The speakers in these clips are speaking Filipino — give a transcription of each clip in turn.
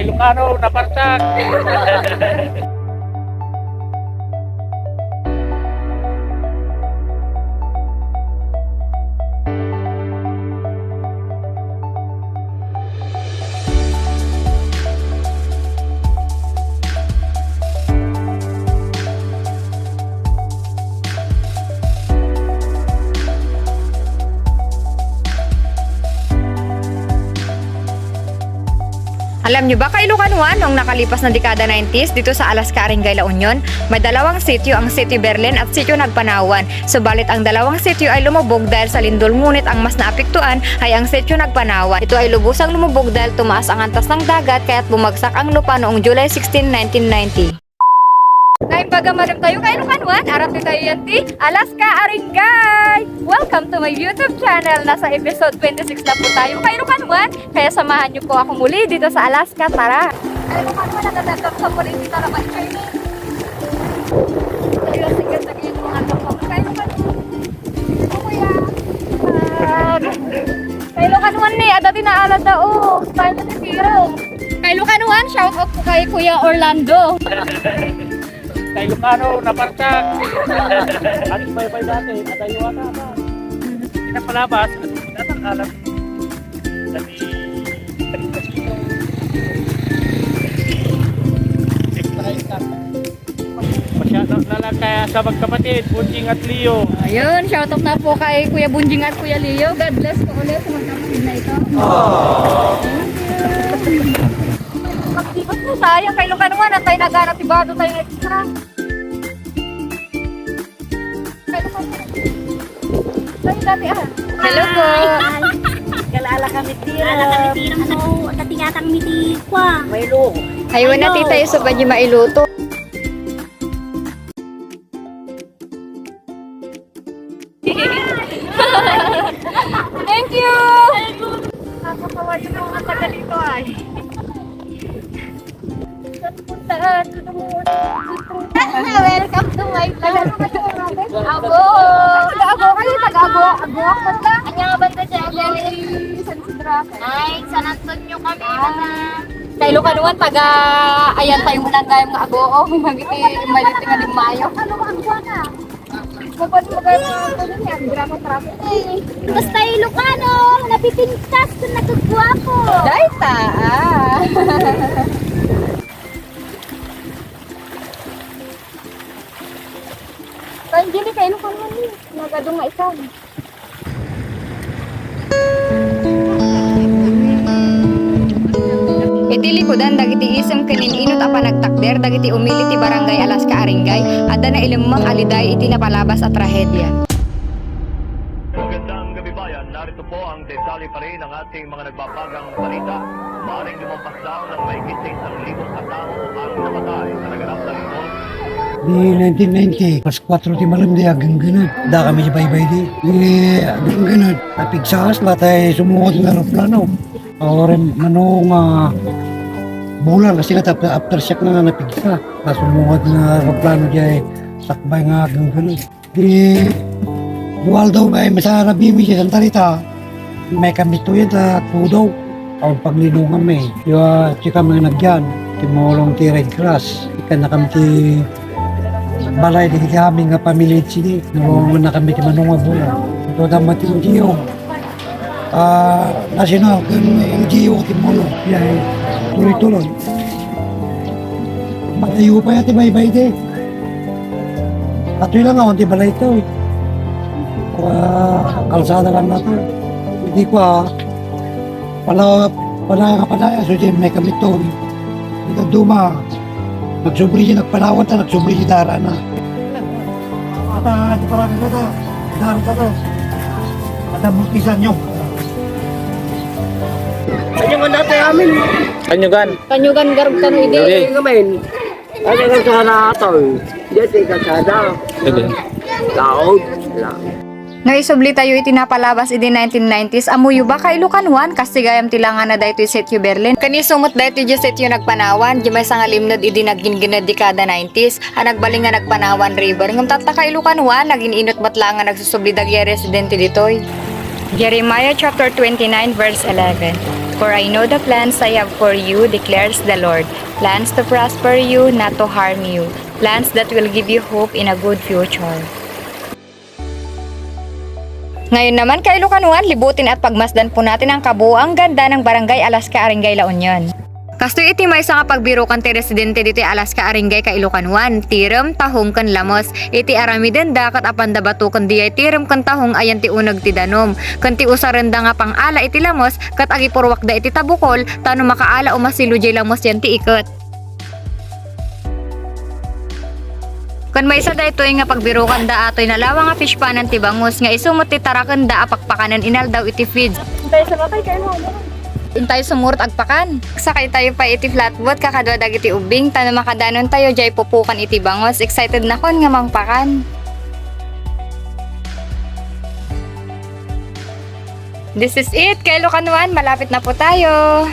Ilocano, napartak. Alam nyo ba kay 1 noong nakalipas na dekada 90s dito sa Alaska, Aringay, La Union, may dalawang sityo ang Sitio Berlin at Sitio Nagpanawan. Subalit ang dalawang sityo ay lumubog dahil sa lindol ngunit ang mas naapektuan ay ang Sitio Nagpanawan. Ito ay lubusang lumubog dahil tumaas ang antas ng dagat kaya't bumagsak ang lupa noong July 16, 1990. Ngayon baga madam tayo kay Ilocan 1, arap tayo yan ti Alaska Aringay! Welcome to my YouTube channel. Nasa episode 26 na po tayo kay Ilocan 1, kaya samahan niyo po ako muli dito sa Alaska. Tara! Kay Ilocan 1, nagdadagdag sa po rin dito na kayo ni? Ayun, sige, sige, mga kapag kay Ilocan 1. Kuya! Kay Ilocan 1 ni, adati na. Style na Ilocan 1, shout out po kay Kuya Orlando. Sa Ilocano, napartak. At bay-bay dati, ba? Hindi na palabas, at datang alam. Dati, Masyado na lang kaya sa magkapatid, Bunjing at Leo. Ayun, shoutout na po kay Kuya Bunjing at Kuya Leo. God bless po ulit sa magkakapatid na ito. Magdibat po sayang kay Lucanuan at tayo naghanap si Bado tayo extra. Kay Lucanuan. Tayo dati ah. Hello po. Galala kami tira. Galala kami tira mo. Dati nga kami ti kwa. May lo. Ayun na tita yung sa badyo mailuto. Thank you! Nakakawa yun ang mga taga dito ay. Welcome to my vlog. Abo! Abo kayo, taga-abo. Abo ako banda. Kanya nga banda siya. Sidra. Ay, San Antonio kami. Kay Lucanuan, taga ayan tayo muna tayo mga abo. Oh, magiti maliti nga ning mayo. Ano ang na? Kapag magay mga ito nun yan, drama traffic. Basta Ilocano. Napipintas kung nagkagwapo. Dahil ta, ah. Panjili kayo kung ano ni. Nagadong nga ikaw. Iti likodan dagiti isem kenin inut apa nagtakder dagiti umili ti barangay Alaska Aringay at na ilimang aliday iti napalabas at trahedya. Magandang gabi bayan, narito po ang detalye pa rin ng ating mga nagbabagang balita. Maring lumampas daw ng may kising ang libong katao ang namatay sa naganap na lingkod. Di 1990, pas 4 ti malam di agang ganun. Da kami sa baybay di. Di agang ganun. Napigsas batay sumukot ng aeroplano. Oren manong uh, bulan kasi nga tap- aftershock na nga napigsa. Tapos sumukot ng aeroplano di ay sakbay nga agang ganun. Di dual daw ay masara bimi siya sa tarita. May kami to yan sa tudaw. Ang paglinungan may. Yung chika mga nagyan. Timulong ti Red Cross. Ikan na kami ti balay di kami nga pamilya sini nung na kami ti manunga bulan ito dapat ti NGO ah national kan NGO ti mulo yay tuloy-tuloy. Malayo pa yati bay-bay di. Atoy lang ako, di balay ito. Ah, kalsada lang na to. Hindi ko ah, pala, pala ka pala, so di may kami to. Ito duma, nagsubri siya, nagpanawan ta, nagsubri siya dara na. Ata, di parang ka to, dara ka to. Ata, multisan nyo. Kanyugan. Kanyugan garog kanu ide. Okay. ngamen. Ano ka sana ato? Diyan ka sana. Sige. Laod. La. No isubli tayo itinapalabas idi 1990s amuyo ba kay Lucanuan kastigayam tilangan na daytoy setyo Berlin. Kani sumot daytoy di setyo nagpanawan. Di may sangalimnod idi nagginginad dekada 90s ang nagbaling nga nagpanawan river. Ngam tatla kay Lucanuan naging inot batlangan nagsusubli dagya residente ditoy. Jeremiah chapter 29 verse 11 For I know the plans I have for you, declares the Lord. Plans to prosper you, not to harm you. Plans that will give you hope in a good future. Ngayon naman kay Lucanuan, libutin at pagmasdan po natin ang kabuang ganda ng Barangay Alaska Aringay La Union. Kasto iti may nga pagbiro kan ti residente dito Alaska Aringay ka Ilocanuan, tiram tahong kan lamos, iti arami den dakat apanda bato kan di ay tiram kan tahong ayan ti unag ti danom, kan ti usarenda nga pang ala iti lamos, kat agi purwak da iti tabukol, tano makaala o masilu jay lamos yan ti ikot. Kan may isa da ito nga pagbirukan da atoy nalawa nga fish panan ti bangus nga isumot ti tarakan da apakpakanan inal daw iti feeds. Intay sumurot agpakan. Sakay tayo pa iti flatboat kakadwa dagiti ubing tano makadanon tayo jay pupukan iti bangos. Excited na kon nga mangpakan. This is it. Kay Lucanuan, malapit na po tayo.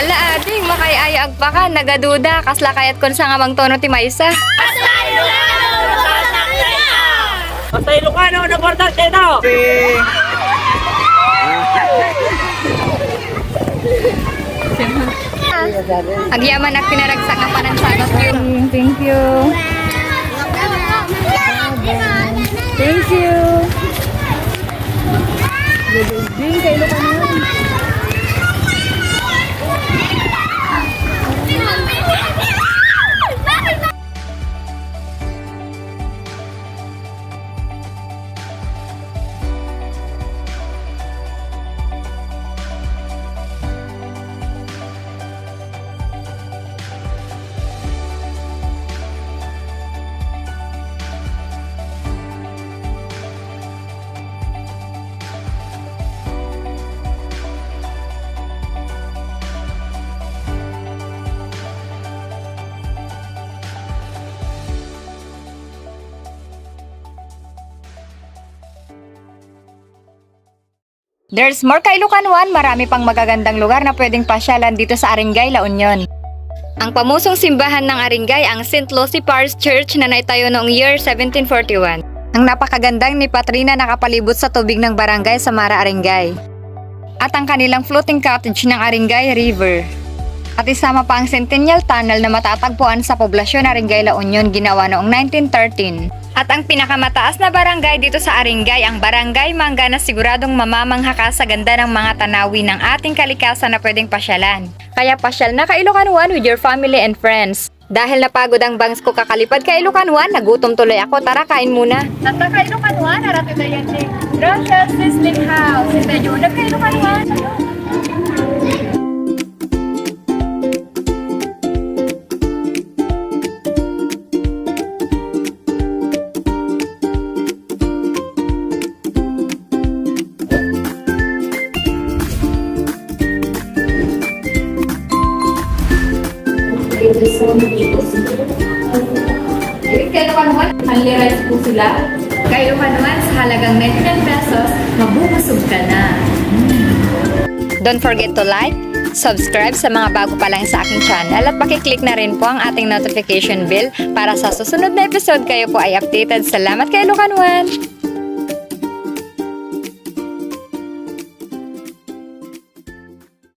Ala ading, makayaya agpakan, nagaduda, kasla kayat kon sa nga tono ti Maysa. Basta Ilocano, naportal dito! Agyaman at pinaragsak ng panansagot yun. Thank you. Thank you. There's more kay Lucanuan, marami pang magagandang lugar na pwedeng pasyalan dito sa Aringay, La Union. Ang pamusong simbahan ng Aringay ang St. Lucy Parish Church na naitayo noong year 1741. Ang napakagandang ni Patrina nakapalibot sa tubig ng barangay sa Mara Aringay. At ang kanilang floating cottage ng Aringay River. At isama pa ang Centennial Tunnel na matatagpuan sa poblasyon Aringay La Union ginawa noong 1913. At ang pinakamataas na barangay dito sa Aringay ang Barangay Mangga na siguradong mamamangha ka sa ganda ng mga tanawin ng ating kalikasan na pwedeng pasyalan. Kaya pasyal na ka Ilocanuan with your family and friends. Dahil napagod ang bangs ko kakalipad ka Ilocanuan, nagutom tuloy ako. Tara, kain muna. At ka Ilocanuan, harap ito yan si Rochelle's Sizzling House. Ito yun, ka Ilocanuan. Kaya naman, only rice po sila. Kaya naman, sa halagang 99 pesos, mabubusog ka na. Don't forget to like, subscribe sa mga bago pa lang sa aking channel at pakiclick na rin po ang ating notification bell para sa susunod na episode kayo po ay updated. Salamat kay Lucan One!